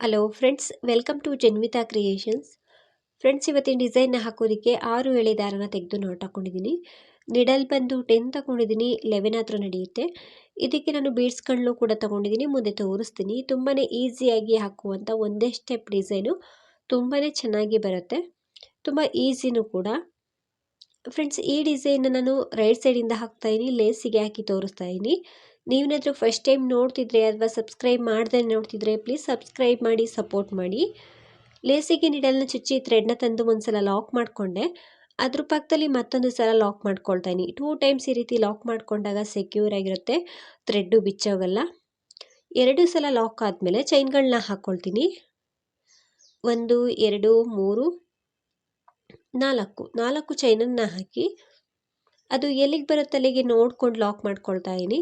Hello friends welcome to Janvita creations friends ಇವತ್ತಿನ ಡಿಸೈನ್ನ ಹಾಕೋದಕ್ಕೆ ಆರು ಎಳೆ ದಾರನ ತೆಗೆದು ನೋಟ್ ಹಾಕೊಂಡಿದ್ದೀನಿ. ನಿಡಲ್ ಬಂದು ಟೆನ್ ತಗೊಂಡಿದ್ದೀನಿ ಲೆವೆನ್ ಹತ್ರ ನಡೆಯುತ್ತೆ. ಇದಕ್ಕೆ ನಾನು ಬೀಡ್ಸ್ಗಳನ್ನೂ ಕೂಡ ತಗೊಂಡಿದ್ದೀನಿ, ಮುಂದೆ ತೋರಿಸ್ತೀನಿ. ತುಂಬಾ ಈಸಿಯಾಗಿ ಹಾಕುವಂಥ ಒಂದೇ ಸ್ಟೆಪ್ ಡಿಸೈನು ತುಂಬಾ ಚೆನ್ನಾಗಿ ಬರುತ್ತೆ. ತುಂಬ ಈಸಿನೂ ಕೂಡ. ಫ್ರೆಂಡ್ಸ್ ಈ ಡಿಸೈನ್ನ ನಾನು ರೈಟ್ ಸೈಡಿಂದ ಹಾಕ್ತಾಯಿದ್ದೀನಿ ಲೇಸಿಗೆ ಹಾಕಿ ತೋರಿಸ್ತಾ ಇದ್ದೀನಿ ನೀವೇನಾದರೂ ಫಸ್ಟ್ ಟೈಮ್ ನೋಡ್ತಿದ್ರೆ ಅಥವಾ ಸಬ್ಸ್ಕ್ರೈಬ್ ಮಾಡದೆ ನೋಡ್ತಿದ್ರೆ ಪ್ಲೀಸ್ ಸಬ್ಸ್ಕ್ರೈಬ್ ಮಾಡಿ ಸಪೋರ್ಟ್ ಮಾಡಿ. ಲೇಸಿಗೆ ನಿಡಲ್ನ ಚುಚ್ಚಿ ಥ್ರೆಡ್ನ ತಂದು ಒಂದು ಲಾಕ್ ಮಾಡಿಕೊಂಡೆ. ಅದ್ರ ಪಕ್ಕದಲ್ಲಿ ಮತ್ತೊಂದು ಸಲ ಲಾಕ್ ಮಾಡ್ಕೊಳ್ತಾ ಇದ್ದೀನಿ. ಟೂ ಟೈಮ್ಸ್ ಈ ರೀತಿ ಲಾಕ್ ಮಾಡಿಕೊಂಡಾಗ ಸೆಕ್ಯೂರ್ ಆಗಿರುತ್ತೆ ಥ್ರೆಡ್ಡು ಬಿಚ್ಚೋಗಲ್ಲ. ಎರಡು ಸಲ ಲಾಕ್ ಆದಮೇಲೆ ಚೈನ್ಗಳನ್ನ ಹಾಕ್ಕೊಳ್ತೀನಿ ಒಂದು, ಎರಡು, ಮೂರು, ನಾಲ್ಕು. ನಾಲ್ಕು ಚೈನನ್ನು ಹಾಕಿ ಅದು ಎಲ್ಲಿಗೆ ಬರುತ್ತೆ ಅಲ್ಲಿಗೆ ನೋಡ್ಕೊಂಡು ಲಾಕ್ ಮಾಡ್ಕೊಳ್ತಾ ಇದ್ದೀನಿ.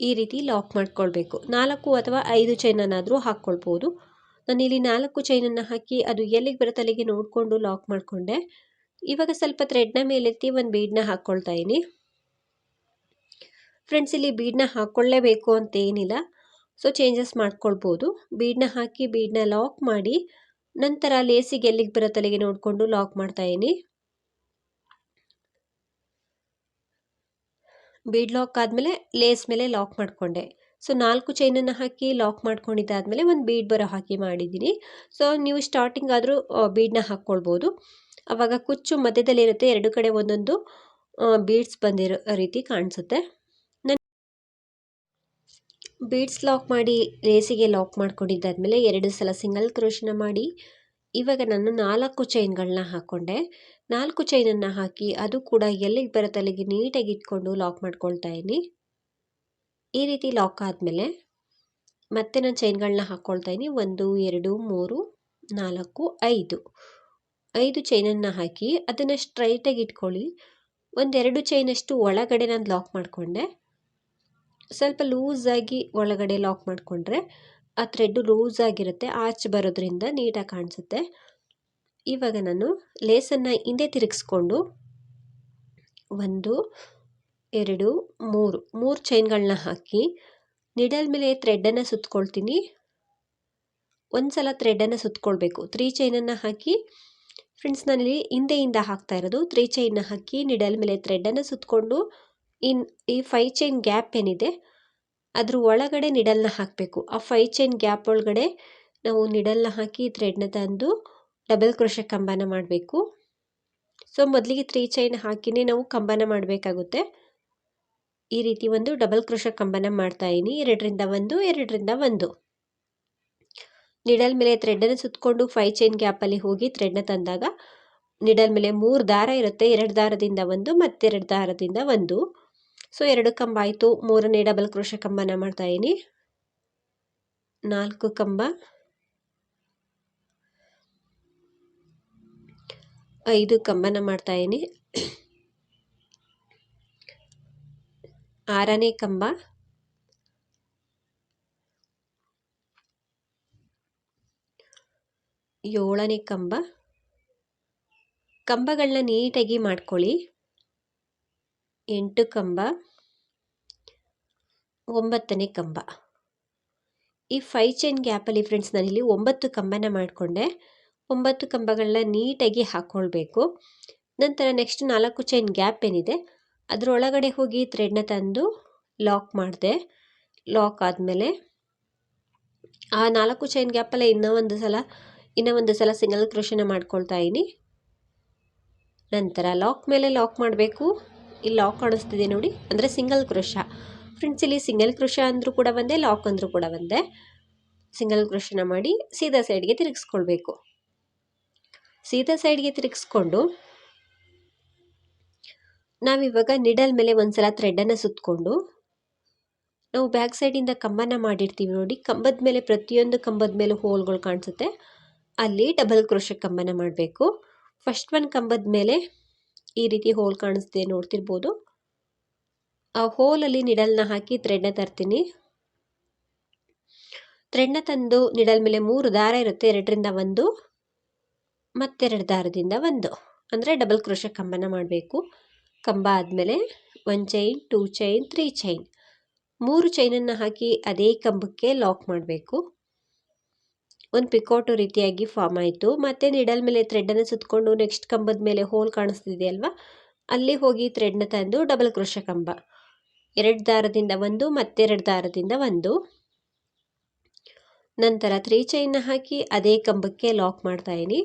ಈ ರೀತಿ ಲಾಕ್ ಮಾಡ್ಕೊಳ್ಬೇಕು. ನಾಲ್ಕು ಅಥವಾ ಐದು ಚೈನನ್ನಾದರೂ ಹಾಕ್ಕೊಳ್ಬೋದು. ಇಲ್ಲಿ ನಾಲ್ಕು ಚೈನನ್ನು ಹಾಕಿ ಅದು ಎಲ್ಲಿಗೆ ಬರುತ್ತೆ ಅಲ್ಲಿಗೆ ನೋಡಿಕೊಂಡು ಲಾಕ್ ಮಾಡಿಕೊಂಡೆ. ಇವಾಗ ಸ್ವಲ್ಪ ಥ್ರೆಡ್ನ ಮೇಲೆತ್ತಿ ಒಂದು ಬೀಡನ್ನ ಹಾಕ್ಕೊಳ್ತಾ ಇದ್ದೀನಿ. ಫ್ರೆಂಡ್ಸ್ ಇಲ್ಲಿ ಬೀಡನ್ನ ಹಾಕ್ಕೊಳ್ಳೇಬೇಕು ಅಂತ ಏನಿಲ್ಲ ಸೊ ಚೇಂಜಸ್ ಮಾಡ್ಕೊಳ್ಬೋದು. ಬೀಡನ್ನ ಹಾಕಿ ಬೀಡನ್ನ ಲಾಕ್ ಮಾಡಿ ನಂತರ ಲೇಸಿಗೆ ಎಲ್ಲಿಗೆ ಬರುತ್ತೆ ಅಲ್ಲಿಗೆ ನೋಡಿಕೊಂಡು ಲಾಕ್ ಮಾಡ್ತಾ ಇದ್ದೀನಿ. ಬೀಡ್ ಲಾಕ್ ಆದಮೇಲೆ ಲೇಸ್ ಮೇಲೆ ಲಾಕ್ ಮಾಡಿಕೊಂಡೆ. ಸೊ, ನಾಲ್ಕು ಚೈನನ್ನು ಹಾಕಿ ಲಾಕ್ ಮಾಡ್ಕೊಂಡಿದ್ದಾದಮೇಲೆ ಒಂದು ಬೀಡ್ ಬರೋ ಹಾಕಿ ಮಾಡಿದ್ದೀನಿ. ಸೊ, ನೀವು ಸ್ಟಾರ್ಟಿಂಗ್ ಆದರೂ ಬೀಡನ್ನ ಹಾಕ್ಕೊಳ್ಬೋದು. ಆವಾಗ ಕುಚ್ಚು ಮಧ್ಯದಲ್ಲಿರುತ್ತೆ ಎರಡು ಕಡೆ ಒಂದೊಂದು ಬೀಡ್ಸ್ ಬಂದಿರೋ ರೀತಿ ಕಾಣಿಸುತ್ತೆ. ಬೀಡ್ಸ್ ಲಾಕ್ ಮಾಡಿ ರೇಸಿಗೆ ಲಾಕ್ ಮಾಡ್ಕೊಂಡಿದ್ದಾದಮೇಲೆ ಎರಡು ಸಲ ಸಿಂಗಲ್ ಕ್ರೋಶನ ಮಾಡಿ ಇವಾಗ ನಾನು ನಾಲ್ಕು ಚೈನ್ಗಳನ್ನ ಹಾಕ್ಕೊಂಡೆ ನಾಲ್ಕು ಚೈನನ್ನು ಹಾಕಿ ಅದು ಕೂಡ ಎಲ್ಲಿಗೆ ಬರುತ್ತೆ ಅಲ್ಲಿಗೆ ನೀಟಾಗಿ ಇಟ್ಕೊಂಡು ಲಾಕ್ ಮಾಡ್ಕೊಳ್ತಾ ಇದ್ದೀನಿ. ಈ ರೀತಿ ಲಾಕ್ ಆದಮೇಲೆ ಮತ್ತೆ ನಾನು ಚೈನ್ಗಳನ್ನ ಹಾಕ್ಕೊಳ್ತಾ ಇದ್ದೀನಿ. ಒಂದು, ಎರಡು, ಮೂರು, ನಾಲ್ಕು, ಐದು. ಐದು ಚೈನನ್ನು ಹಾಕಿ ಅದನ್ನು ಸ್ಟ್ರೈಟಾಗಿ ಇಟ್ಕೊಳ್ಳಿ. ಒಂದೆರಡು ಚೈನಷ್ಟು ಒಳಗಡೆ ನಾನು ಲಾಕ್ ಮಾಡಿಕೊಂಡೆ. ಸ್ವಲ್ಪ ಲೂಸಾಗಿ ಒಳಗಡೆ ಲಾಕ್ ಮಾಡಿಕೊಂಡ್ರೆ ಆ ಥ್ರೆಡ್ಡು ಲೂಸಾಗಿರುತ್ತೆ ಆಚೆ ಬರೋದ್ರಿಂದ ನೀಟಾಗಿ ಕಾಣಿಸುತ್ತೆ. ಇವಾಗ ನಾನು ಲೇಸನ್ನು ಹಿಂದೆ ತಿರುಗಿಸ್ಕೊಂಡು ಒಂದು, ಎರಡು, ಮೂರು ಮೂರು ಚೈನ್ಗಳನ್ನ ಹಾಕಿ ನಿಡಲ್ ಮೇಲೆ ಥ್ರೆಡ್ಡನ್ನು ಸುತ್ಕೊಳ್ತೀನಿ. ಒಂದು ಸಲ ಥ್ರೆಡ್ಡನ್ನು ಸುತ್ಕೊಳ್ಬೇಕು. ತ್ರೀ ಚೈನನ್ನು ಹಾಕಿ ಫ್ರೆಂಡ್ಸ್ ನಾನಿಲ್ಲಿ ಹಿಂದೆಯಿಂದ ಹಾಕ್ತಾ ಇರೋದು. ತ್ರೀ ಚೈನ್ನ ಹಾಕಿ ನಿಡಲ್ ಮೇಲೆ ಥ್ರೆಡ್ಡನ್ನು ಸುತ್ತಕೊಂಡು ಇನ್ ಈ ಫೈ ಚೈನ್ ಗ್ಯಾಪ್ ಏನಿದೆ ಅದ್ರ ಒಳಗಡೆ ನಿಡಲ್ನ ಹಾಕಬೇಕು. ಆ ಫೈ ಚೈನ್ ಗ್ಯಾಪ್ ಒಳಗಡೆ ನಾವು ನಿಡಲ್ನ ಹಾಕಿ ಥ್ರೆಡ್ನ ತಂದು ಡಬಲ್ ಕ್ರೋಶ ಕಂಬನ ಮಾಡಬೇಕು. ಸೊ ಮೊದಲಿಗೆ ತ್ರೀ ಚೈನ್ ಹಾಕಿನೇ ನಾವು ಕಂಬನ ಮಾಡಬೇಕಾಗುತ್ತೆ. ಈ ರೀತಿ ಒಂದು ಡಬಲ್ ಕ್ರೋಶ ಕಂಬನ ಮಾಡ್ತಾ ಇದ್ದೀನಿ ಎರಡರಿಂದ ಒಂದು ಎರಡರಿಂದ ಒಂದು. ನಿಡಲ್ ಮೇಲೆ ಥ್ರೆಡ್ಡನ್ನು ಸುತ್ತಕೊಂಡು ಫೈ ಚೈನ್ ಗ್ಯಾಪಲ್ಲಿ ಹೋಗಿ ಥ್ರೆಡ್ನ ತಂದಾಗ ನಿಡಲ್ ಮೇಲೆ ಮೂರು ದಾರ ಇರುತ್ತೆ. ಎರಡು ದಾರದಿಂದ ಒಂದು, ಮತ್ತೆರಡು ದಾರದಿಂದ ಒಂದು. ಸೊ ಎರಡು ಕಂಬ ಆಯಿತು. ಮೂರನೇ ಡಬಲ್ ಕ್ರೋಶ ಕಂಬನ ಮಾಡ್ತಾಯಿದ್ದೀನಿ ನಾಲ್ಕು ಕಂಬ. ಐದು ಕಂಬನ ಮಾಡ್ತಾ ಇದ್ದೀನಿ ಆರನೇ ಕಂಬ. ಏಳನೇ ಕಂಬ. ಕಂಬಗಳನ್ನ ನೀಟಾಗಿ ಮಾಡ್ಕೊಳ್ಳಿ. ಎಂಟು ಕಂಬ, ಒಂಬತ್ತನೇ ಕಂಬ. ಈ ಫೈ ಚೈನ್ ಗ್ಯಾಪಲ್ಲಿ ಫ್ರೆಂಡ್ಸ್ ನಾನಿಲ್ಲಿ ಒಂಬತ್ತು ಕಂಬನ ಮಾಡಿಕೊಂಡೆ. ಒಂಬತ್ತು ಕಂಬಗಳನ್ನ ನೀಟಾಗಿ ಹಾಕ್ಕೊಳ್ಬೇಕು ನಂತರ ನೆಕ್ಸ್ಟ್ ನಾಲ್ಕು ಚೈನ್ ಗ್ಯಾಪ್ ಏನಿದೆ, ಅದರೊಳಗಡೆ ಹೋಗಿ ಥ್ರೆಡ್ನ ತಂದು ಲಾಕ್ ಮಾಡಿದೆ. ಲಾಕ್ ಆದಮೇಲೆ ಆ ನಾಲ್ಕು ಚೈನ್ ಗ್ಯಾಪಲ್ಲೇ ಇನ್ನೂ ಒಂದು ಸಲ, ಇನ್ನೂ ಒಂದು ಸಲ ಸಿಂಗಲ್ ಕ್ರೋಶನ ಮಾಡ್ಕೊಳ್ತಾ ಇದ್ದೀನಿ ನಂತರ ಲಾಕ್ ಮೇಲೆ ಲಾಕ್ ಮಾಡಬೇಕು. ಇಲ್ಲಿ ಲಾಕ್ ಕಾಣಿಸ್ತಿದೆ ನೋಡಿ. ಅಂದರೆ ಸಿಂಗಲ್ ಕ್ರೋಶ ಫ್ರೆಂಡ್ಸ್ ಇಲ್ಲಿ ಸಿಂಗಲ್ ಕ್ರೋಶ ಅಂದರೂ ಕೂಡ ಒಂದೇ ಲಾಕ್ ಅಂದರೂ ಕೂಡ ಒಂದೇ ಸಿಂಗಲ್ ಕ್ರೋಶನ ಮಾಡಿ ಸೀದಾ ಸೈಡ್ಗೆ ತಿರುಗಿಸ್ಕೊಳ್ಬೇಕು. ಸೀದಾ ಸೈಡ್ಗೆ ತಿರುಗಿಸ್ಕೊಂಡು ನಾವಿವಾಗ ನಿಡಲ್ ಮೇಲೆ ಒಂದ್ಸಲ ಥ್ರೆಡನ್ನು ಸುತ್ತಕೊಂಡು ನಾವು ಬ್ಯಾಕ್ ಸೈಡಿಂದ ಕಂಬನ ಮಾಡಿರ್ತೀವಿ ನೋಡಿ. ಕಂಬದ ಮೇಲೆ, ಪ್ರತಿಯೊಂದು ಕಂಬದ ಮೇಲೆ ಹೋಲ್ಗಳು ಕಾಣಿಸುತ್ತೆ. ಅಲ್ಲಿ ಡಬಲ್ ಕ್ರೋಶ ಕಂಬನ ಮಾಡಬೇಕು. ಫಸ್ಟ್ ಒನ್ ಕಂಬದ ಮೇಲೆ ಈ ರೀತಿ ಹೋಲ್ ಕಾಣಿಸ್ತಿದೆ ನೋಡ್ತಿರ್ಬೋದು. ಆ ಹೋಲಲ್ಲಿ ನಿಡಲ್ನ ಹಾಕಿ ಥ್ರೆಡ್ನ ತರ್ತೀನಿ. ಥ್ರೆಡ್ನ ತಂದು ನಿಡಲ್ ಮೇಲೆ ಮೂರು ದಾರ ಇರುತ್ತೆ, ಎರಡರಿಂದ ಒಂದು, ಮತ್ತೆರಡು ದಾರದಿಂದ ಒಂದು. ಅಂದರೆ ಡಬಲ್ ಕ್ರೋಶ ಕಂಬನ ಮಾಡಬೇಕು. ಕಂಬ ಆದಮೇಲೆ one chain two chain three chain ಮೂರು ಚೈನನ್ನು ಹಾಕಿ ಅದೇ ಕಂಬಕ್ಕೆ ಲಾಕ್ ಮಾಡಬೇಕು. ಒಂದು ಪಿಕೋಟು ರೀತಿಯಾಗಿ ಫಾರ್ಮ್ ಆಯಿತು. ಮತ್ತು ನಿಡಲ್ ಮೇಲೆ ಥ್ರೆಡನ್ನು ಸುತ್ತಕೊಂಡು ನೆಕ್ಸ್ಟ್ ಕಂಬದ ಮೇಲೆ ಹೋಲ್ ಕಾಣಿಸ್ತಿದೆ ಅಲ್ವಾ? ಅಲ್ಲಿ ಹೋಗಿ ಥ್ರೆಡ್ನ ತಂದು ಡಬಲ್ ಕ್ರೋಶ ಕಂಬ. ಎರಡು ದಾರದಿಂದ ಒಂದು ಮತ್ತೆರಡು ದಾರದಿಂದ ಒಂದು. ನಂತರ ತ್ರೀ ಚೈನ್ನ ಹಾಕಿ ಅದೇ ಕಂಬಕ್ಕೆ ಲಾಕ್ ಮಾಡ್ತಾ ಇದೀನಿ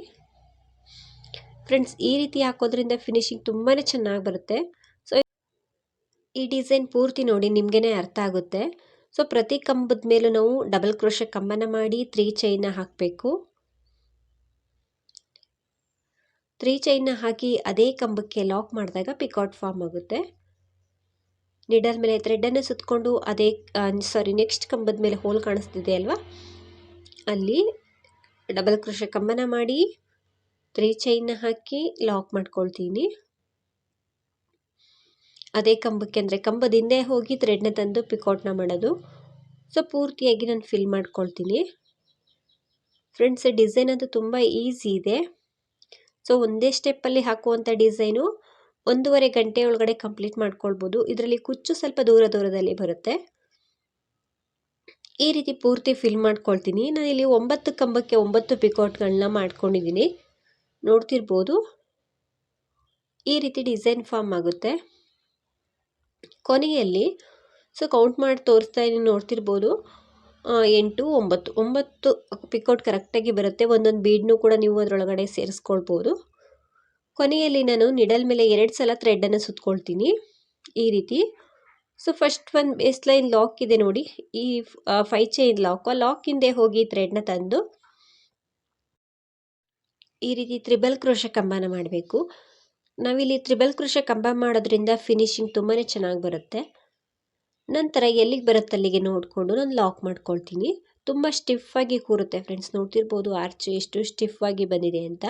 ಫ್ರೆಂಡ್ಸ್ ಈ ರೀತಿ ಹಾಕೋದ್ರಿಂದ ಫಿನಿಶಿಂಗ್ ತುಂಬಾ ಚೆನ್ನಾಗಿ ಬರುತ್ತೆ. ಸೊ ಈ ಡಿಸೈನ್ ಪೂರ್ತಿ ನೋಡಿ ನಿಮಗೇ ಅರ್ಥ ಆಗುತ್ತೆ. ಸೊ ಪ್ರತಿ ಕಂಬದ ಮೇಲೂ ನಾವು ಡಬಲ್ ಕ್ರೋಶೆ ಕಂಬನ ಮಾಡಿ ತ್ರೀ ಚೈನ ಹಾಕಬೇಕು. ತ್ರೀ ಚೈನ್ನ ಹಾಕಿ ಅದೇ ಕಂಬಕ್ಕೆ ಲಾಕ್ ಮಾಡಿದಾಗ ಪಿಕಾಟ್ ಫಾರ್ಮ್ ಆಗುತ್ತೆ. ನಿಡಲ್ ಮೇಲೆ ಥ್ರೆಡನ್ನು ಸುತ್ತಕೊಂಡು ಅದೇ ಸಾರಿ ನೆಕ್ಸ್ಟ್ ಕಂಬದ ಮೇಲೆ ಹೋಲ್ ಕಾಣಿಸ್ತಿದೆ ಅಲ್ವಾ? ಅಲ್ಲಿ ಡಬಲ್ ಕ್ರೋಶೆ ಕಂಬನ ಮಾಡಿ ತ್ರೀ ಚೈನ್ನ ಹಾಕಿ ಲಾಕ್ ಮಾಡ್ಕೊಳ್ತೀನಿ. ಅದೇ ಕಂಬಕ್ಕೆ ಅಂದರೆ ಕಂಬದಿಂದೇ ಹೋಗಿ ಥ್ರೆಡ್ನ ತಂದು ಪಿಕೌಟ್ನ ಮಾಡೋದು. ಸೊ ಪೂರ್ತಿಯಾಗಿ ನಾನು ಫಿಲ್ ಮಾಡ್ಕೊಳ್ತೀನಿ. ಫ್ರೆಂಡ್ಸ್ ಡಿಸೈನ್ ಅದು ತುಂಬ ಈಸಿ ಇದೆ. ಸೊ ಒಂದೇ ಸ್ಟೆಪ್ಪಲ್ಲಿ ಹಾಕುವಂಥ ಡಿಸೈನು ಒಂದೂವರೆ ಗಂಟೆ ಒಳಗಡೆ ಕಂಪ್ಲೀಟ್ ಮಾಡ್ಕೊಳ್ಬೋದು. ಇದರಲ್ಲಿ ಕುಚ್ಚು ಸ್ವಲ್ಪ ದೂರ ದೂರದಲ್ಲಿ ಬರುತ್ತೆ. ಈ ರೀತಿ ಪೂರ್ತಿ ಫಿಲ್ ಮಾಡ್ಕೊಳ್ತೀನಿ. ಇಲ್ಲಿ ಒಂಬತ್ತು ಕಂಬಕ್ಕೆ ಒಂಬತ್ತು ಪಿಕೌಟ್ಗಳನ್ನ ಮಾಡ್ಕೊಂಡಿದ್ದೀನಿ ನೋಡ್ತಿರ್ಬೋದು. ಈ ರೀತಿ ಡಿಸೈನ್ ಫಾರ್ಮ್ ಆಗುತ್ತೆ. ಕೊನೆಯಲ್ಲಿ ಸೊ ಕೌಂಟ್ ಮಾಡಿ ತೋರಿಸ್ತಾ ಇದ್ದೀನಿ, ನೋಡ್ತಿರ್ಬೋದು. ಎಂಟು, ಒಂಬತ್ತು. ಒಂಬತ್ತು ಪಿಕೌಟ್ ಕರೆಕ್ಟಾಗಿ ಬರುತ್ತೆ. ಒಂದೊಂದು ಬೀಡ್ನೂ ಕೂಡ ನೀವು ಅದರೊಳಗಡೆ ಸೇರಿಸ್ಕೊಳ್ಬೋದು. ಕೊನೆಯಲ್ಲಿ ನಾನು ನಿಡಲ್ ಮೇಲೆ ಎರಡು ಸಲ ಥ್ರೆಡನ್ನು ಸುತ್ಕೊಳ್ತೀನಿ. ಈ ರೀತಿ. ಸೊ ಫಸ್ಟ್ ಒಂದು ಬೇಸ್ ಲೈನ್ ಲಾಕ್ ಇದೆ ನೋಡಿ. ಈ ಫೈ ಚೈನ್ ಲಾಕ್ ಆ ಲಾಕ್ ಹಿಂದೆ ಹೋಗಿ ಥ್ರೆಡ್ನ ತಂದು ಈ ರೀತಿ ತ್ರಿಬಲ್ ಕ್ರೋಶ ಕಂಬನ ಮಾಡಬೇಕು. ನಾವಿಲ್ಲಿ ತ್ರಿಬಲ್ ಕೃಷಿ ಕಂಬ ಮಾಡೋದ್ರಿಂದ ಫಿನಿಶಿಂಗ್ ತುಂಬಾ ಚೆನ್ನಾಗಿ ಬರುತ್ತೆ. ನಂತರ ಎಲ್ಲಿಗೆ ಬರುತ್ತೆ ಅಲ್ಲಿಗೆ ನೋಡಿಕೊಂಡು ನಾನು ಲಾಕ್ ಮಾಡ್ಕೊಳ್ತೀನಿ. ತುಂಬ ಸ್ಟಿಫಾಗಿ ಕೂರುತ್ತೆ ಫ್ರೆಂಡ್ಸ್ ನೋಡ್ತಿರ್ಬೋದು ಆರ್ಚ್ ಎಷ್ಟು ಸ್ಟಿಫಾಗಿ ಬಂದಿದೆ ಅಂತ.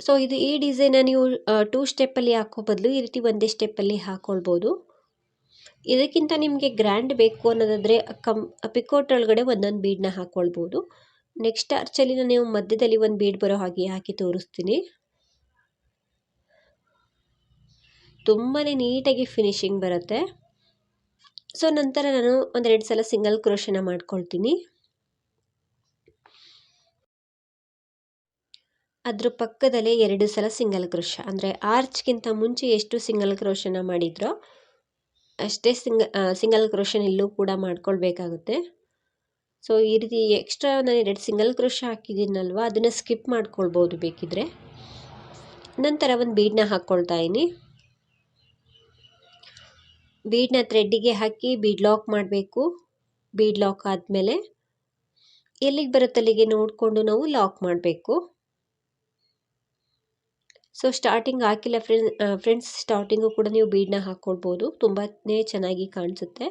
ಸೊ ಇದು ಈ ಡಿಸೈನ ನೀವು ಟೂ ಸ್ಟೆಪ್ಪಲ್ಲಿ ಹಾಕೋ ಬದಲು ಈ ರೀತಿ ಒಂದೇ ಸ್ಟೆಪ್ಪಲ್ಲಿ ಹಾಕ್ಕೊಳ್ಬೋದು ಇದಕ್ಕಿಂತ ನಿಮಗೆ ಗ್ರ್ಯಾಂಡ್ ಬೇಕು ಅನ್ನೋದಾದರೆ, ಕಮ್ ಪಿಕೋಟ್ ಒಳಗಡೆ ಒಂದೊಂದು ಬೀಡನ್ನ ಹಾಕ್ಕೊಳ್ಬೋದು ನೆಕ್ಸ್ಟ್ ಆರ್ಚಲ್ಲಿ ನೀವು ಮಧ್ಯದಲ್ಲಿ ಒಂದು ಬೀಡ್ ಬರೋ ಹಾಗೆ ಹಾಕಿ ತೋರಿಸ್ತೀನಿ. ತುಂಬಾ ನೀಟಾಗಿ ಫಿನಿಶಿಂಗ್ ಬರುತ್ತೆ. ಸೊ ನಂತರ ನಾನು ಒಂದೆರಡು ಸಲ ಸಿಂಗಲ್ ಕ್ರೋಶನ ಮಾಡ್ಕೊಳ್ತೀನಿ. ಅದ್ರ ಪಕ್ಕದಲ್ಲೇ ಎರಡು ಸಲ ಸಿಂಗಲ್ ಕ್ರೋಶ ಅಂದರೆ ಆರ್ಚ್ಗಿಂತ ಮುಂಚೆ ಎಷ್ಟು ಸಿಂಗಲ್ ಕ್ರೋಶನ ಮಾಡಿದ್ರೋ ಅಷ್ಟೇ ಸಿಂಗ ಸಿಂಗಲ್ ಕ್ರೋಶನ್ ಇಲ್ಲೂ ಕೂಡ ಮಾಡ್ಕೊಳ್ಬೇಕಾಗುತ್ತೆ. ಸೊ ಈ ರೀತಿ ಎಕ್ಸ್ಟ್ರಾ ನಾನು ಎರಡು ಸಿಂಗಲ್ ಕ್ರೋಶ ಹಾಕಿದ್ದೀನಲ್ವ, ಅದನ್ನು ಸ್ಕಿಪ್ ಮಾಡ್ಕೊಳ್ಬೋದು ಬೇಕಿದ್ರೆ. ನಂತರ ಒಂದು ಬೀಡನ್ನ ಹಾಕ್ಕೊಳ್ತಾ ಇದ್ದೀನಿ. ಬೀಡನ್ನ ಥ್ರೆಡ್ಡಿಗೆ ಹಾಕಿ ಬೀಡ್ ಲಾಕ್ ಮಾಡಬೇಕು. ಬೀಡ್ ಲಾಕ್ ಆದಮೇಲೆ ಎಲ್ಲಿಗೆ ಬರುತ್ತೆ ಅಲ್ಲಿಗೆ ನೋಡಿಕೊಂಡು ನಾವು ಲಾಕ್ ಮಾಡಬೇಕು. ಸೊ ಸ್ಟಾರ್ಟಿಂಗ್ ಹಾಕಿಲ್ಲ ಫ್ರೆಂಡ್ ಫ್ರೆಂಡ್ಸ್ ಸ್ಟಾರ್ಟಿಂಗು ಕೂಡ ನೀವು ಬೀಡನ್ನ ಹಾಕ್ಕೊಳ್ಬೋದು ತುಂಬಾ ಚೆನ್ನಾಗಿ ಕಾಣಿಸುತ್ತೆ.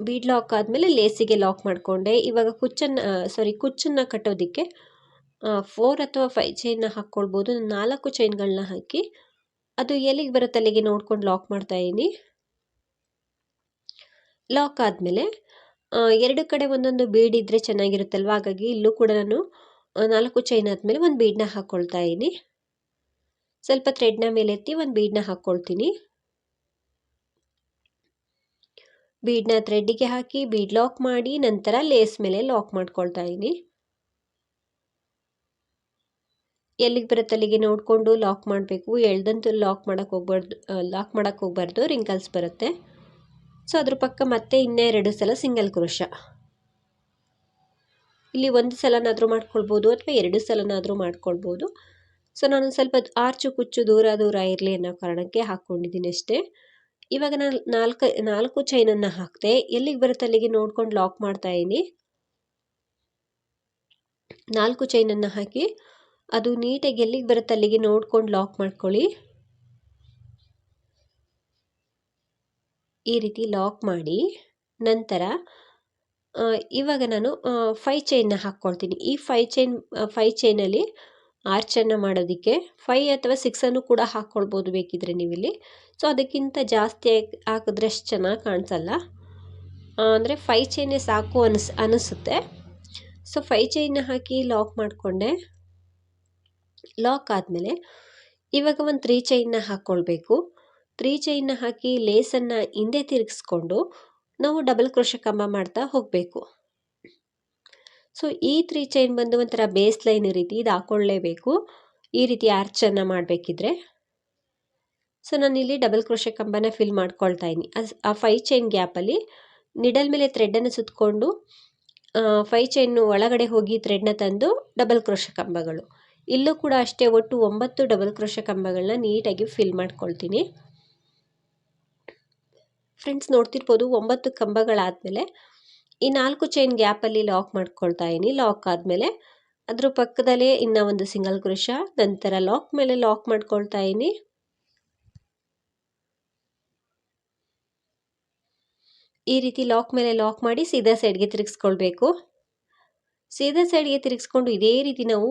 ಬೀಡ್ ಲಾಕ್ ಆದಮೇಲೆ ಲೇಸಿಗೆ ಲಾಕ್ ಮಾಡಿಕೊಂಡೆ. ಇವಾಗ ಕುಚ್ಚನ್ನು ಸಾರಿ ಕುಚ್ಚನ್ನು ಕಟ್ಟೋದಕ್ಕೆ ಫೋರ್ ಅಥವಾ ಫೈವ್ ಚೈನ್ನ ಹಾಕ್ಕೊಳ್ಬೋದು. ನಾಲ್ಕು ಚೈನ್ಗಳನ್ನ ಹಾಕಿ ಅದು ಎಲ್ಲಿಗೆ ಬರುತ್ತೆ ಅಲ್ಲಿಗೆ ನೋಡ್ಕೊಂಡು ಲಾಕ್ ಮಾಡ್ತಾ ಇದ್ದೀನಿ ಲಾಕ್ ಆದಮೇಲೆ ಎರಡು ಕಡೆ ಒಂದೊಂದು ಬೀಡ್ ಇದ್ದರೆ ಚೆನ್ನಾಗಿರುತ್ತಲ್ವ? ಹಾಗಾಗಿ ಇಲ್ಲೂ ಕೂಡ ನಾನು ನಾಲ್ಕು ಚೈನ್ ಆದಮೇಲೆ ಒಂದು ಬೀಡನ್ನ ಹಾಕ್ಕೊಳ್ತಾ ಇದ್ದೀನಿ ಸ್ವಲ್ಪ ಥ್ರೆಡ್ನ ಮೇಲೆತ್ತಿ ಒಂದು ಬೀಡನ್ನ ಹಾಕ್ಕೊಳ್ತೀನಿ ಬೀಡನ್ನ ಥ್ರೆಡ್ಡಿಗೆ ಹಾಕಿ ಬೀಡ್ ಲಾಕ್ ಮಾಡಿ ನಂತರ ಲೇಸ್ ಮೇಲೆ ಲಾಕ್ ಮಾಡ್ಕೊಳ್ತಾ ಇದ್ದೀನಿ ಎಲ್ಲಿಗೆ ಬರುತ್ತೆ ಅಲ್ಲಿಗೆ ನೋಡಿಕೊಂಡು ಲಾಕ್ ಮಾಡಬೇಕು. ಎಳ್ದಂತೂ ಲಾಕ್ ಮಾಡೋಕ್ಕೆ ಹೋಗ್ಬಾರ್ದು ಲಾಕ್ ಮಾಡೋಕ್ಕೆ ಹೋಗ್ಬಾರ್ದು, ರಿಂಕಲ್ಸ್ ಬರುತ್ತೆ. ಸೊ, ಅದ್ರ ಪಕ್ಕ ಮತ್ತೆ ಇನ್ನೆರಡು ಸಲ ಸಿಂಗಲ್ ಕ್ರೋಶ. ಇಲ್ಲಿ ಒಂದು ಸಲನಾದರೂ ಮಾಡ್ಕೊಳ್ಬೋದು ಅಥವಾ ಎರಡು ಸಲನಾದರೂ ಮಾಡ್ಕೊಳ್ಬೋದು. ಸೊ ನಾನು ಸ್ವಲ್ಪ ಆರ್ಚು ಕುಚ್ಚು ದೂರ ದೂರ ಇರಲಿ ಅನ್ನೋ ಕಾರಣಕ್ಕೆ ಹಾಕ್ಕೊಂಡಿದ್ದೀನಿ ಅಷ್ಟೇ. ಇವಾಗ ನಾನು ನಾಲ್ಕು ನಾಲ್ಕು ಚೈನನ್ನು ಹಾಕಿದೆ, ಎಲ್ಲಿಗೆ ಬರುತ್ತೆ ಅಲ್ಲಿಗೆ ನೋಡ್ಕೊಂಡು ಲಾಕ್ ಮಾಡ್ತಾ ಇದ್ದೀನಿ ನಾಲ್ಕು ಚೈನನ್ನು ಹಾಕಿ, ಅದು ನೀಟಾಗಿ ಎಲ್ಲಿಗೆ ಬರುತ್ತೆ ಅಲ್ಲಿಗೆ ನೋಡ್ಕೊಂಡು ಲಾಕ್ ಮಾಡ್ಕೊಳ್ಳಿ. ಈ ರೀತಿ ಲಾಕ್ ಮಾಡಿ, ನಂತರ ಇವಾಗ ನಾನು ಫೈ ಚೈನ್ನ ಹಾಕ್ಕೊಳ್ತೀನಿ. ಈ ಫೈ ಚೈನ್ ಫೈ ಚೈನಲ್ಲಿ ಆರ್ಚನ್ನು ಮಾಡೋದಕ್ಕೆ ಫೈ ಅಥವಾ ಸಿಕ್ಸನ್ನು ಕೂಡ ಹಾಕ್ಕೊಳ್ಬೋದು ಬೇಕಿದ್ರೆ ನೀವಿಲ್ಲಿ. ಸೊ ಅದಕ್ಕಿಂತ ಜಾಸ್ತಿ ಹಾಕಿದ್ರೆ ಅಷ್ಟು ಚೆನ್ನಾಗಿ ಕಾಣಿಸಲ್ಲ. ಅಂದರೆ ಫೈ ಚೈನೇ ಸಾಕು ಅನಿಸ್, ಅನಿಸುತ್ತೆ. ಸೊ ಫೈ ಚೈನ್ನ ಹಾಕಿ ಲಾಕ್ ಮಾಡಿಕೊಂಡೆ. ಲಾಕ್ ಆದಮೇಲೆ ಇವಾಗ ಒಂದು ತ್ರೀ ಚೈನ್ನ ಹಾಕ್ಕೊಳ್ಬೇಕು ತ್ರೀ ಚೈನ್ನ ಹಾಕಿ ಲೇಸನ್ನು ಹಿಂದೆ ತಿರುಗಿಸ್ಕೊಂಡು ನಾವು ಡಬಲ್ ಕ್ರೋಶ ಕಂಬ ಮಾಡ್ತಾ ಹೋಗಬೇಕು. ಸೊ ಈ ತ್ರೀ ಚೈನ್ ಬಂದು ಒಂಥರ ಬೇಸ್ ಲೈನ್ ರೀತಿ ಇದು ಹಾಕೊಳ್ಳೇಬೇಕು ಈ ರೀತಿ ಆರ್ಚನ್ನು ಮಾಡಬೇಕಿದ್ರೆ. ಸೊ ನಾನಿಲ್ಲಿ ಡಬಲ್ ಕ್ರೋಶ ಕಂಬನ ಫಿಲ್ ಮಾಡ್ಕೊಳ್ತಾ ಇದ್ದೀನಿ. ಆ ಫೈ ಚೈನ್ ಗ್ಯಾಪಲ್ಲಿ ನಿಡಲ್ ಮೇಲೆ ಥ್ರೆಡ್ಡನ್ನು ಸುತ್ತಕೊಂಡು ಫೈ ಚೈನ್ ಒಳಗಡೆ ಹೋಗಿ ಥ್ರೆಡ್ನ ತಂದು ಡಬಲ್ ಕ್ರೋಶ ಕಂಬಗಳು. ಇಲ್ಲೂ ಕೂಡ ಅಷ್ಟೇ ಒಟ್ಟು ಒಂಬತ್ತು ಡಬಲ್ ಕ್ರೋಶ ಕಂಬಗಳನ್ನ ನೀಟಾಗಿ ಫಿಲ್ ಮಾಡ್ಕೊಳ್ತೀನಿ. ಫ್ರೆಂಡ್ಸ್ ನೋಡ್ತಿರ್ಬೋದು ಒಂಬತ್ತು ಕಂಬಗಳಾದಮೇಲೆ ಈ ನಾಲ್ಕು ಚೈನ್ ಗ್ಯಾಪಲ್ಲಿ ಲಾಕ್ ಮಾಡ್ಕೊಳ್ತಾ ಇದ್ದೀನಿ ಲಾಕ್ ಆದಮೇಲೆ ಅದ್ರ ಪಕ್ಕದಲ್ಲೇ ಇನ್ನು ಒಂದು ಸಿಂಗಲ್ ಕ್ರೋಷ ನಂತರ ಲಾಕ್ ಮೇಲೆ ಲಾಕ್ ಮಾಡ್ಕೊಳ್ತಾ ಇದ್ದೀನಿ ಈ ರೀತಿ ಲಾಕ್ ಮೇಲೆ ಲಾಕ್ ಮಾಡಿ ಸೀದಾ ಸೈಡ್ಗೆ ತಿರುಗಿಸ್ಕೊಳ್ಬೇಕು. ಸೀದಾ ಸೈಡ್ಗೆ ತಿರುಗಿಸ್ಕೊಂಡು ಇದೇ ರೀತಿ ನಾವು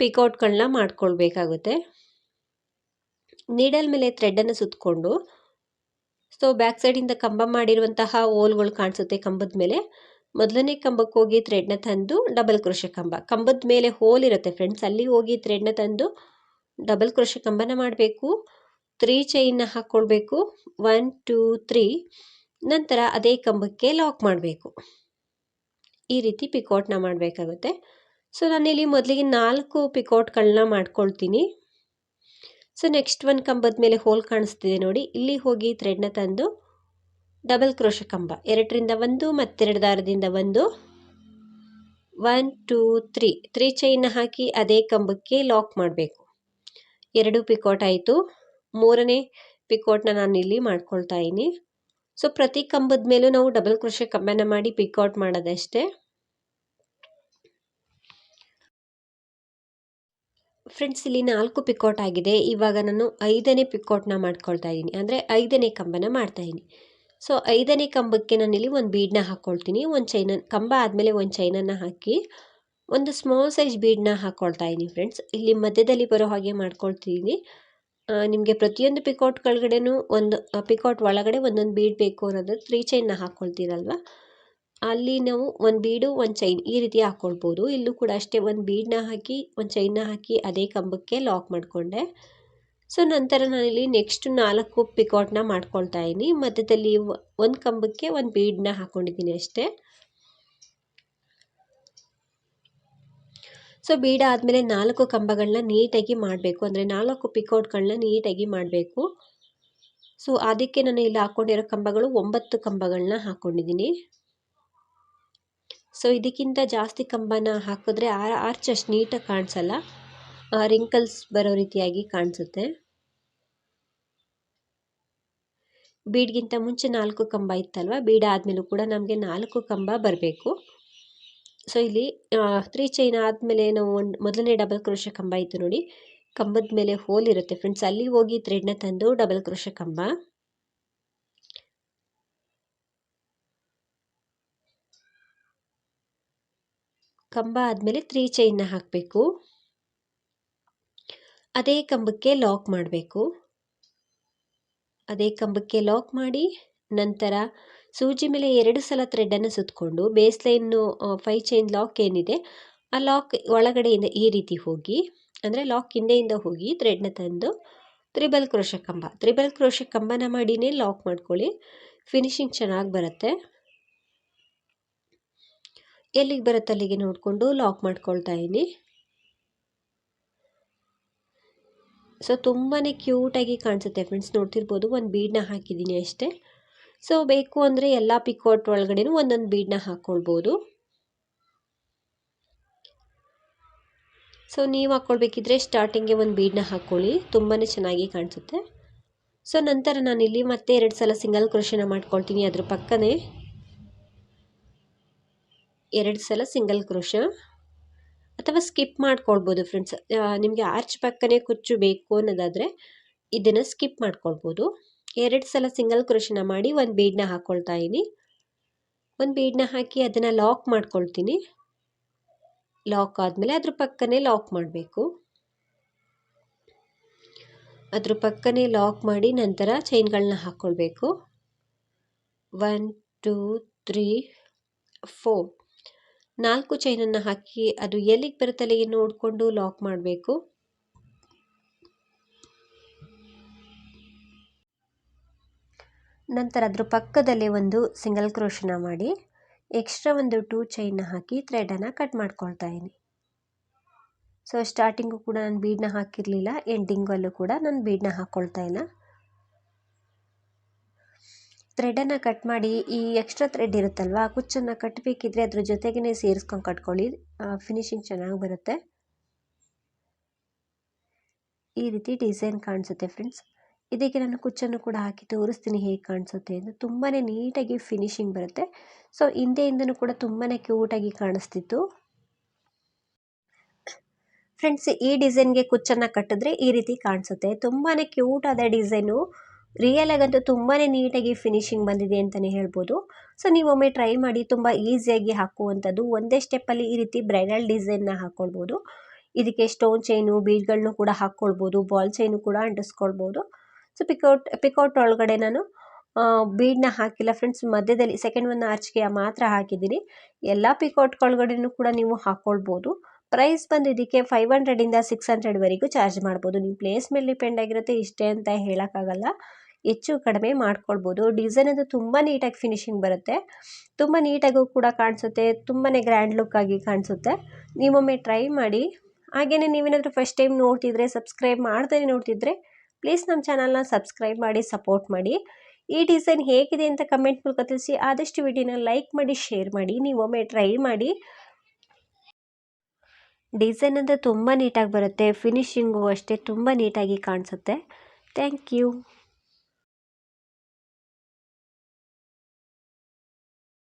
ಪಿಕೌಟ್ಗಳನ್ನ ಮಾಡ್ಕೊಳ್ಬೇಕಾಗುತ್ತೆ. ನೀಡಲ್ ಮೇಲೆ ಥ್ರೆಡ್ಡನ್ನು ಸುತ್ತಕೊಂಡು ಸೊ ಬ್ಯಾಕ್ ಸೈಡಿಂದ ಕಂಬ ಮಾಡಿರುವಂತಹ ಓಲ್ಗಳು ಕಾಣಿಸುತ್ತೆ ಕಂಬದ ಮೇಲೆ. ಮೊದಲನೇ ಕಂಬಕ್ಕೆ ಹೋಗಿ ಥ್ರೆಡ್ನ ತಂದು ಡಬಲ್ ಕೃಷಿ ಕಂಬ. ಕಂಬದ ಮೇಲೆ ಹೋಲ್ ಇರುತ್ತೆ ಫ್ರೆಂಡ್ಸ್ ಅಲ್ಲಿ ಹೋಗಿ ಥ್ರೆಡ್ನ ತಂದು ಡಬಲ್ ಕೃಷಿ ಕಂಬನ ಮಾಡಬೇಕು. ತ್ರೀ ಚೈನ್ನ ಹಾಕ್ಕೊಳ್ಬೇಕು ಒನ್ ಟೂ ತ್ರೀ ನಂತರ ಅದೇ ಕಂಬಕ್ಕೆ ಲಾಕ್ ಮಾಡಬೇಕು. ಈ ರೀತಿ ಪಿಕೌಟ್ನ ಮಾಡಬೇಕಾಗುತ್ತೆ. ಸೊ ನಾನಿಲ್ಲಿ ಮೊದಲಿಗೆ ನಾಲ್ಕು ಪಿಕೋಟ್ಗಳನ್ನ ಮಾಡ್ಕೊಳ್ತೀನಿ. ಸೊ ನೆಕ್ಸ್ಟ್ ಒಂದು ಕಂಬದ ಮೇಲೆ ಹೋಲ್ ಕಾಣಿಸ್ತಿದೆ ನೋಡಿ ಇಲ್ಲಿ ಹೋಗಿ ಥ್ರೆಡ್ನ ತಂದು ಡಬಲ್ ಕ್ರೋಶ ಕಂಬ ಎರಡರಿಂದ ಒಂದು ಮತ್ತೆರಡು ದಾರದಿಂದ ಒಂದು ಒನ್ ಟೂ ತ್ರೀ ತ್ರೀ ಚೈನ್ನ ಹಾಕಿ ಅದೇ ಕಂಬಕ್ಕೆ ಲಾಕ್ ಮಾಡಬೇಕು ಎರಡು ಪಿಕೋಟ್ ಆಯಿತು ಮೂರನೇ ಪಿಕೋಟ್ನ ನಾನು ಇಲ್ಲಿ ಮಾಡ್ಕೊಳ್ತಾ ಇದ್ದೀನಿ ಸೊ ಪ್ರತಿ ಕಂಬದ ಮೇಲೂ ನಾವು ಡಬಲ್ ಕ್ರೋಶ ಕಂಬನ ಮಾಡಿ ಪಿಕೌಟ್ ಮಾಡೋದಷ್ಟೇ ಫ್ರೆಂಡ್ಸ್ ಇಲ್ಲಿ ನಾಲ್ಕು ಪಿಕೌಟ್ ಆಗಿದೆ. ಇವಾಗ ನಾನು ಐದನೇ ಪಿಕೌಟ್ನ ಮಾಡ್ಕೊಳ್ತಾ ಇದ್ದೀನಿ. ಅಂದರೆ ಐದನೇ ಕಂಬನ ಮಾಡ್ತಾ ಇದ್ದೀನಿ. ಸೊ ಐದನೇ ಕಂಬಕ್ಕೆ ನಾನಿಲ್ಲಿ ಒಂದು ಬೀಡನ್ನ ಹಾಕ್ಕೊಳ್ತೀನಿ ಒಂದು ಚೈನ ಕಂಬ ಆದಮೇಲೆ ಒಂದು ಚೈನನ್ನು ಹಾಕಿ ಒಂದು ಸ್ಮಾಲ್ ಸೈಜ್ ಬೀಡನ್ನ ಹಾಕ್ಕೊಳ್ತಾ ಇದ್ದೀನಿ ಫ್ರೆಂಡ್ಸ್ ಇಲ್ಲಿ ಮಧ್ಯದಲ್ಲಿ ಬರೋ ಹಾಗೆ ಮಾಡ್ಕೊಳ್ತಿದ್ದೀನಿ ನಿಮಗೆ ಪ್ರತಿಯೊಂದು ಪಿಕೌಟ್ ಕೆಳಗಡೆನೂ ಒಂದು ಪಿಕೌಟ್ ಒಳಗಡೆ ಒಂದೊಂದು ಬೀಡ್ ಬೇಕು ಅನ್ನೋದು ತ್ರೀ ಚೈನ್ನ ಹಾಕ್ಕೊಳ್ತೀರಲ್ವ ಅಲ್ಲಿ ನಾವು ಒಂದು ಬೀಡು, ಒಂದು ಚೈನ್ ಈ ರೀತಿ ಹಾಕ್ಕೊಳ್ಬೋದು ಇಲ್ಲೂ ಕೂಡ ಅಷ್ಟೇ ಒಂದು ಬೀಡನ್ನ ಹಾಕಿ, ಒಂದು ಚೈನ್ನ ಹಾಕಿ ಅದೇ ಕಂಬಕ್ಕೆ ಲಾಕ್ ಮಾಡಿಕೊಂಡೆ. ಸೊ ನಂತರ ನಾನಿಲ್ಲಿ ನೆಕ್ಸ್ಟ್ ನಾಲ್ಕು ಪಿಕಾಟ್ನ ಮಾಡ್ಕೊಳ್ತಾ ಇದ್ದೀನಿ. ಮಧ್ಯದಲ್ಲಿ ಒಂದು ಕಂಬಕ್ಕೆ ಒಂದು ಬೀಡನ್ನ ಹಾಕ್ಕೊಂಡಿದ್ದೀನಿ ಅಷ್ಟೇ. ಸೊ ಬೀಡ ಆದಮೇಲೆ ನಾಲ್ಕು ಕಂಬಗಳನ್ನ ನೀಟಾಗಿ ಮಾಡಬೇಕು. ಅಂದರೆ ನಾಲ್ಕು ಪಿಕೌಟ್ಗಳನ್ನ ನೀಟಾಗಿ ಮಾಡಬೇಕು. ಸೊ ಅದಕ್ಕೆ ನಾನು ಇಲ್ಲಿ ಹಾಕ್ಕೊಂಡಿರೋ ಕಂಬಗಳು ಒಂಬತ್ತು ಕಂಬಗಳನ್ನ ಹಾಕ್ಕೊಂಡಿದ್ದೀನಿ ಸೊ ಇದಕ್ಕಿಂತ ಜಾಸ್ತಿ ಕಂಬನ ಹಾಕಿದ್ರೆ ಆರ್ಚ್ ಅಷ್ಟು ನೀಟಾಗಿ ಕಾಣಿಸಲ್ಲ. ರಿಂಕಲ್ಸ್ ಬರೋ ರೀತಿಯಾಗಿ ಕಾಣಿಸುತ್ತೆ. ಬೀಡ್ಗಿಂತ ಮುಂಚೆ ನಾಲ್ಕು ಕಂಬ ಇತ್ತಲ್ವ? ಬೀಡ್ ಆದಮೇಲೂ ಕೂಡ ನಮಗೆ ನಾಲ್ಕು ಕಂಬ ಬರಬೇಕು. ಸೊ ಇಲ್ಲಿ ತ್ರೀ ಚೈನ್ ಆದಮೇಲೆ ನಾವು ಒಂದು, ಮೊದಲನೇ ಡಬಲ್ ಕ್ರೋಶ ಕಂಬ ಇತ್ತು ನೋಡಿ. ಕಂಬದ ಮೇಲೆ ಹೋಲ್ ಇರುತ್ತೆ. ಫ್ರೆಂಡ್ಸ್ ಅಲ್ಲಿ ಹೋಗಿ ಥ್ರೆಡ್ನ ತಂದು ಡಬಲ್ ಕ್ರೋಶ ಕಂಬ. ಕಂಬ ಆದಮೇಲೆ ತ್ರೀ ಚೈನ್ನ ಹಾಕಬೇಕು. ಅದೇ ಕಂಬಕ್ಕೆ ಲಾಕ್ ಮಾಡಬೇಕು. ಅದೇ ಕಂಬಕ್ಕೆ ಲಾಕ್ ಮಾಡಿ ನಂತರ ಸೂಜಿ ಮೇಲೆ ಎರಡು ಸಲ ಥ್ರೆಡನ್ನು ಸುತ್ತಕೊಂಡು base line five chain lock ಏನಿದೆ, ಆ ಲಾಕ್ ಒಳಗಡೆಯಿಂದ ಈ ರೀತಿ ಹೋಗಿ, ಅಂದರೆ ಲಾಕ್ ಹಿಂದೆಯಿಂದ ಹೋಗಿ ಥ್ರೆಡ್ನ ತಂದು ತ್ರಿಬಲ್ ಕ್ರೋಶ ಕಂಬ. ತ್ರಿಬಲ್ ಕ್ರೋಶ ಕಂಬನ ಮಾಡಿನೇ ಲಾಕ್ ಮಾಡ್ಕೊಳ್ಳಿ. ಫಿನಿಶಿಂಗ್ ಚೆನ್ನಾಗಿ ಬರುತ್ತೆ. ಎಲ್ಲಿಗೆ ಬರುತ್ತೆ ಅಲ್ಲಿಗೆ ನೋಡಿಕೊಂಡು ಲಾಕ್ ಮಾಡ್ಕೊಳ್ತಾ ಇದ್ದೀನಿ. ಸೊ ತುಂಬಾ ಕ್ಯೂಟಾಗಿ ಕಾಣಿಸುತ್ತೆ ಫ್ರೆಂಡ್ಸ್ ನೋಡ್ತಿರ್ಬೋದು, ಒಂದು ಬೀಡನ್ನ ಹಾಕಿದ್ದೀನಿ ಅಷ್ಟೇ. ಸೊ ಬೇಕು ಅಂದರೆ ಎಲ್ಲ ಪಿಕೋಟ್ ಒಳಗಡೆನೂ ಒಂದೊಂದು ಬೀಡನ್ನ ಹಾಕ್ಕೊಳ್ಬೋದು ಸೊ ನೀವು ಹಾಕ್ಕೊಳ್ಬೇಕಿದ್ರೆ ಸ್ಟಾರ್ಟಿಂಗ್ಗೆ ಒಂದು ಬೀಡನ್ನ ಹಾಕ್ಕೊಳ್ಳಿ ತುಂಬಾ ಚೆನ್ನಾಗಿ ಕಾಣಿಸುತ್ತೆ. ಸೊ ನಂತರ ನಾನಿಲ್ಲಿ ಮತ್ತೆ ಎರಡು ಸಲ ಸಿಂಗಲ್ ಕ್ರೋಶನ ಮಾಡ್ಕೊಳ್ತೀನಿ ಅದ್ರ ಪಕ್ಕನೇ. ಎರಡು ಸಲ ಸಿಂಗಲ್ ಕ್ರೋಶ ಅಥವಾ ಸ್ಕಿಪ್ ಮಾಡ್ಕೊಳ್ಬೋದು ಫ್ರೆಂಡ್ಸ್ ನಿಮಗೆ ಆರ್ಚ್ ಪಕ್ಕನೇ ಕುಚ್ಚು ಬೇಕು ಅನ್ನೋದಾದರೆ ಇದನ್ನು ಸ್ಕಿಪ್ ಮಾಡ್ಕೊಳ್ಬೋದು. ಎರಡು ಸಲ ಸಿಂಗಲ್ ಕ್ರೋಶನ ಮಾಡಿ ಒಂದು ಬೀಡನ್ನ ಹಾಕ್ಕೊಳ್ತಾ ಇದ್ದೀನಿ. ಒಂದು ಬೀಡನ್ನ ಹಾಕಿ ಅದನ್ನು ಲಾಕ್ ಮಾಡ್ಕೊಳ್ತೀನಿ. ಲಾಕ್ ಆದಮೇಲೆ ಅದ್ರ ಪಕ್ಕನೇ ಲಾಕ್ ಮಾಡಬೇಕು. ಅದ್ರ ಪಕ್ಕನೇ ಲಾಕ್ ಮಾಡಿ ನಂತರ ಚೈನ್ಗಳನ್ನ ಹಾಕ್ಕೊಳ್ಬೇಕು ಒನ್ ಟೂ ತ್ರೀ ಫೋರ್ ನಾಲ್ಕು ಚೈನನ್ನು ಹಾಕಿ ಅದು ಎಲ್ಲಿಗೆ ಬರುತ್ತಲ್ಲ ನೋಡಿಕೊಂಡು ಲಾಕ್ ಮಾಡಬೇಕು? ನಂತರ ಅದ್ರ ಪಕ್ಕದಲ್ಲೇ ಒಂದು ಸಿಂಗಲ್ ಕ್ರೋಶನ ಮಾಡಿ, ಎಕ್ಸ್ಟ್ರಾ ಒಂದು ಟೂ ಚೈನ್ನ ಹಾಕಿ ಥ್ರೆಡನ್ನು ಕಟ್ ಮಾಡ್ಕೊಳ್ತಾ ಇದ್ದೀನಿ ಸೊ ಸ್ಟಾರ್ಟಿಂಗು ಕೂಡ ನಾನು ಬೀಡನ್ನ ಹಾಕಿರಲಿಲ್ಲ ಎಂಡಿಂಗಲ್ಲೂ ಕೂಡ ನಾನು ಬೀಡನ್ನ ಹಾಕ್ಕೊಳ್ತಾ ಇಲ್ಲ ಥ್ರೆಡನ್ನು ಕಟ್ ಮಾಡಿ, ಈ ಎಕ್ಸ್ಟ್ರಾ ಥ್ರೆಡ್ ಇರುತ್ತಲ್ವ ಕುಚ್ಚನ್ನು ಕಟ್ಟಬೇಕಿದ್ರೆ ಅದ್ರ ಜೊತೆಗೇ ಸೇರಿಸ್ಕೊಂಡು ಕಟ್ಕೊಳ್ಳಿ. ಫಿನಿಶಿಂಗ್ ಚೆನ್ನಾಗಿ ಬರುತ್ತೆ. ಈ ರೀತಿ ಡಿಸೈನ್ ಕಾಣಿಸುತ್ತೆ ಫ್ರೆಂಡ್ಸ್ ಇದಕ್ಕೆ ನಾನು ಕುಚ್ಚನ್ನು ಕೂಡ ಹಾಕಿ ತೋರಿಸ್ತೀನಿ ಹೇಗೆ ಕಾಣಿಸುತ್ತೆ ಅಂತ. ತುಂಬಾ ನೀಟಾಗಿ ಫಿನಿಶಿಂಗ್ ಬರುತ್ತೆ. ಸೊ ಹಿಂದೆಯಿಂದನೂ ಕೂಡ ತುಂಬಾ ಕ್ಯೂಟಾಗಿ ಕಾಣಿಸ್ತಿತ್ತು. ಫ್ರೆಂಡ್ಸ್ ಈ ಡಿಸೈನ್ಗೆ ಕುಚ್ಚನ್ನು ಕಟ್ಟಿದ್ರೆ ಈ ರೀತಿ ಕಾಣಿಸುತ್ತೆ. ತುಂಬಾ ಕ್ಯೂಟಾದ ಡಿಸೈನು ರಿಯಲ್ ಆಗಂತೂ ತುಂಬಾ ನೀಟಾಗಿ ಫಿನಿಶಿಂಗ್ ಬಂದಿದೆ ಅಂತಲೇ ಹೇಳ್ಬೋದು. ಸೊ ನೀವೊಮ್ಮೆ ಟ್ರೈ ಮಾಡಿ ತುಂಬ ಈಸಿಯಾಗಿ ಹಾಕುವಂಥದ್ದು ಒಂದೇ ಸ್ಟೆಪ್ಪಲ್ಲಿ ಈ ರೀತಿ ಬ್ರೈಡಲ್ ಡಿಸೈನ್ನ ಹಾಕ್ಕೊಳ್ಬೋದು ಇದಕ್ಕೆ ಸ್ಟೋನ್ ಚೈನು ಬೀಡ್ಗಳನ್ನೂ ಕೂಡ ಹಾಕ್ಕೊಳ್ಬೋದು ಬಾಲ್ ಚೈನು ಕೂಡ ಅಂಟಿಸ್ಕೊಳ್ಬೋದು. ಸೊ ಪಿಕೌಟ್ ಪಿಕೌಟ್ ಒಳಗಡೆ ನಾನು ಬೀಡನ್ನ ಹಾಕಿಲ್ಲ ಫ್ರೆಂಡ್ಸ್ ಮಧ್ಯದಲ್ಲಿ ಸೆಕೆಂಡ್ ಒನ್ ಆರ್ಚ್ಗೆ ಮಾತ್ರ ಹಾಕಿದ್ದೀನಿ. ಎಲ್ಲ ಪಿಕೌಟ್ ಒಳಗಡೆನೂ ಕೂಡ ನೀವು ಹಾಕ್ಕೊಳ್ಬೋದು ಪ್ರೈಸ್ ಬಂದು ಇದಕ್ಕೆ ಫೈವ್ ಹಂಡ್ರೆಡಿಂದ ಸಿಕ್ಸ್ ಹಂಡ್ರೆಡ್ವರೆಗೂ ಚಾರ್ಜ್ ಮಾಡ್ಬೋದು. ನಿಮ್ಮ ಪ್ಲೇಸ್ ಮೇಲೆ ಡಿಪೆಂಡ್ ಆಗಿರುತ್ತೆ, ಇಷ್ಟೇ ಅಂತ ಹೇಳೋಕ್ಕಾಗಲ್ಲ. ಹೆಚ್ಚು ಕಡಿಮೆ ಮಾಡ್ಕೊಳ್ಬೋದು. ಡಿಸೈನ್ ಅದು ತುಂಬ ನೀಟಾಗಿ ಫಿನಿಶಿಂಗ್ ಬರುತ್ತೆ. ತುಂಬ ನೀಟಾಗೂ ಕೂಡ ಕಾಣಿಸುತ್ತೆ. ತುಂಬಾ ಗ್ರ್ಯಾಂಡ್ ಲುಕ್ಕಾಗಿ ಕಾಣಿಸುತ್ತೆ. ನೀವೊಮ್ಮೆ ಟ್ರೈ ಮಾಡಿ. ಹಾಗೆಯೇ ನೀವೇನಾದರೂ ಫಸ್ಟ್ ಟೈಮ್ ನೋಡ್ತಿದ್ರೆ ಸಬ್ಸ್ಕ್ರೈಬ್ ಮಾಡ್ದೇ ನೋಡ್ತಿದ್ರೆ ಪ್ಲೀಸ್ ನಮ್ಮ ಚಾನಲ್ನ ಸಬ್ಸ್ಕ್ರೈಬ್ ಮಾಡಿ ಸಪೋರ್ಟ್ ಮಾಡಿ. ಈ ಡಿಸೈನ್ ಹೇಗಿದೆ ಅಂತ ಕಮೆಂಟ್ ಮೂಲಕ ತಿಳಿಸಿ. ಆದಷ್ಟು ವಿಡಿಯೋನ ಲೈಕ್ ಮಾಡಿ ಶೇರ್ ಮಾಡಿ. ನೀವೊಮ್ಮೆ ಟ್ರೈ ಮಾಡಿ. ಡಿಸೈನ್ ಅಂದರೆ ತುಂಬ ನೀಟಾಗಿ ಬರುತ್ತೆ. ಫಿನಿಶಿಂಗು ಅಷ್ಟೇ ತುಂಬ ನೀಟಾಗಿ ಕಾಣಿಸುತ್ತೆ. Thank you